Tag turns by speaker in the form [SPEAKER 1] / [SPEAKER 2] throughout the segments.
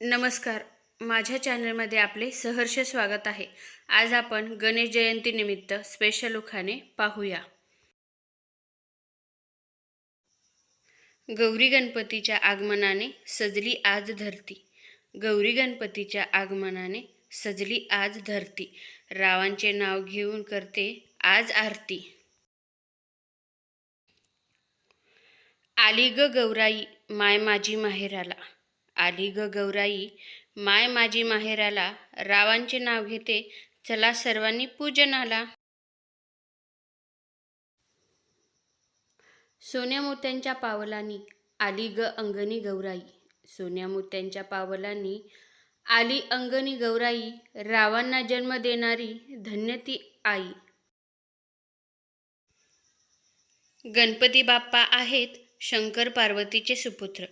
[SPEAKER 1] नमस्कार. माझ्या चॅनलमध्ये आपले सहर्ष स्वागत आहे. आज आपण गणेश जयंतीनिमित्त स्पेशल उखाणे पाहूया. गौरी गणपतीच्या आगमनाने सजली आज धरती. गौरी गणपतीच्या आगमनाने सजली आज धरती. रावांचे नाव घेऊन करते आज आरती. आली ग गौराई माय माझी माहेराला. आली ग गौराई. माय माझी माहेराला रावांचे नाव घेते. चला सर्वांनी पूजनाला. सोन्या मोत्यांच्या पावलांनी आली ग अंगणी गौराई. सोन्या मोत्यांच्या पावलांनी आली अंगणी गौराई. रावांना जन्म देणारी धन्य ती आई. गणपती बाप्पा आहेत शंकर पार्वतीचे सुपुत्र.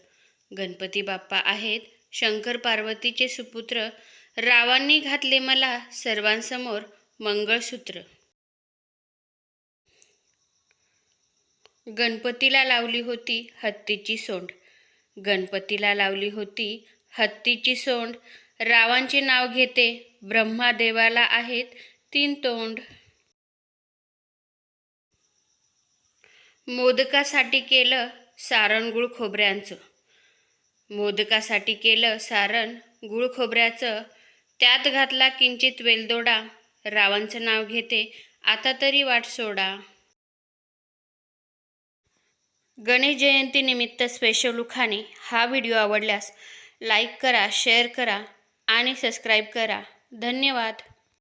[SPEAKER 1] गणपती बाप्पा आहेत. शंकर पार्वतीचे सुपुत्र. रावांनी घातले मला सर्वांसमोर मंगळसूत्र. गणपतीला लावली होती हत्तीची सोंड. गणपतीला लावली होती हत्तीची सोंड. रावांचे नाव घेते ब्रह्मादेवाला आहेत तीन तोंड. मोदकासाठी केलं सारणगुळ खोबऱ्यांचं. मोदकासाठी केलं सारण गुळ खोबऱ्याचं त्यात घातला किंचित वेलदोडा. रावांचं नाव घेते आता तरी वाट सोडा. गणेश जयंतीनिमित्त स्पेशल उखाणे. हा व्हिडिओ आवडल्यास लाईक करा शेअर करा आणि सबस्क्राईब करा. धन्यवाद.